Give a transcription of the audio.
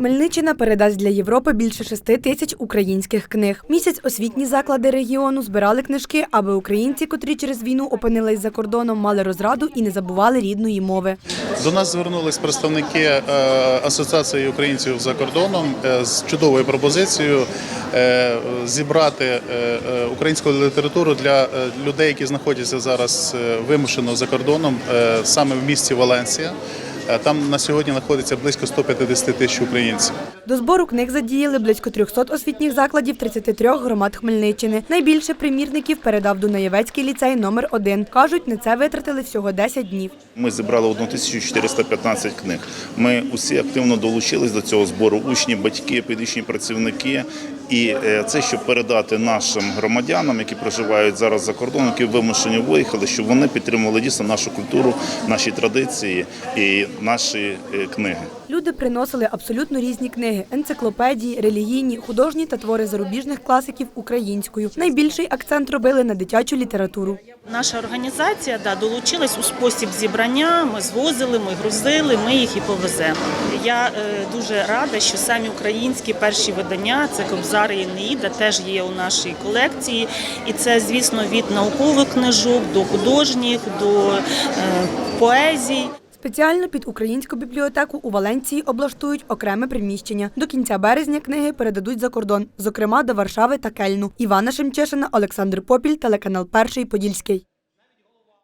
Хмельниччина передасть для Європи більше шести тисяч українських книг. Місяць освітні заклади регіону збирали книжки, аби українці, котрі через війну опинились за кордоном, мали розраду і не забували рідної мови. До нас звернулись представники е, Асоціації українців за кордоном е, з чудовою пропозицією е, зібрати українську літературу для людей, які знаходяться зараз вимушено за кордоном, саме в місті Валенсія. Там на сьогодні знаходиться близько 150 тисяч українців. До збору книг задіяли близько 300 освітніх закладів 33 громад Хмельниччини. Найбільше примірників передав Дунаєвецький ліцей номер 1 Кажуть, на це витратили всього 10 днів. Ми зібрали 1415 книг. Ми усі активно долучились до цього збору. Учні, батьки, педагогічні працівники. І е, це щоб передати нашим громадянам, які проживають зараз за кордоном, які вимушені виїхали, щоб вони підтримували дійсно нашу культуру, наші традиції і наші е, книги. Люди приносили абсолютно різні книги: енциклопедії, релігійні, художні та твори зарубіжних класиків українською. Найбільший акцент робили на дитячу літературу. Наша організація да, долучилась у спосіб зібрання. Ми звозили, ми грузили, ми їх і повеземо. Я е, дуже рада, що самі українські перші видання це Кобзар і Неїда теж є у нашій колекції. І це, звісно, від наукових книжок до художніх, до е, поезій. Спеціально під українську бібліотеку у Валенції облаштують окреме приміщення. До кінця березня книги передадуть за кордон, зокрема до Варшави та Кельну. Івана Шемчешина, Олександр Попіль, телеканал Перший Подільський.